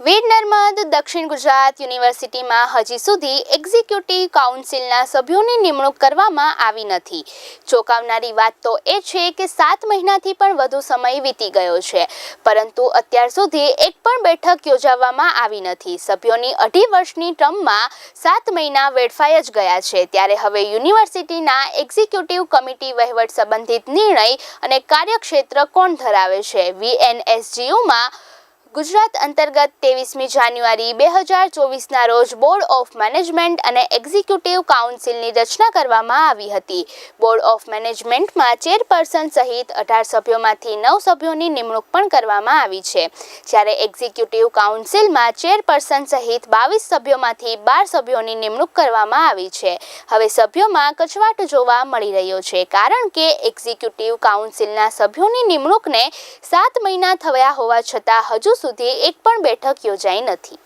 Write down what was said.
વીર નર્મદ દક્ષિણ ગુજરાત યુનિવર્સિટીમાં હજી સુધી એક્ઝિક્યુટિવ કાઉન્સિલના સભ્યોની નિમણૂક કરવામાં આવી નથી. ચોંકાવનારી વાત તો એ છે કે સાત મહિનાથી પણ વધુ સમય વીતી ગયો છે, પરંતુ અત્યાર સુધી એક પણ બેઠક યોજાવામાં આવી નથી. સભ્યોની અઢી વર્ષની ટર્મમાં સાત મહિના વેડફાઈ જ ગયા છે. ત્યારે હવે યુનિવર્સિટીના એક્ઝિક્યુટિવ કમિટી વહીવટ સંબંધિત નિર્ણય અને કાર્યક્ષેત્ર કોણ ધરાવે છે? વીએનએસજીયુમાં ગુજરાત અંતર્ગત ત્રેવીસમી જાન્યુઆરી બે હજાર ચોવીસના રોજ બોર્ડ ઓફ મેનેજમેન્ટ અને એક્ઝિક્યુટિવ કાઉન્સિલની રચના કરવામાં આવી હતી. બોર્ડ ઓફ મેનેજમેન્ટમાં ચેરપર્સન સહિત અઢાર સભ્યોમાંથી નવ સભ્યોની નિમણૂક પણ કરવામાં આવી છે. જ્યારે એક્ઝિક્યુટિવ કાઉન્સિલમાં ચેરપર્સન સહિત બાવીસ સભ્યોમાંથી બાર સભ્યોની નિમણૂક કરવામાં આવી છે. હવે સભ્યોમાં કચવાટ જોવા મળી રહ્યો છે. કારણ કે એક્ઝિક્યુટિવ કાઉન્સિલના સભ્યોની નિમણૂકને સાત મહિના થયા હોવા છતાં હજુ સુધી એક પણ બેઠક યોજાઈ નથી.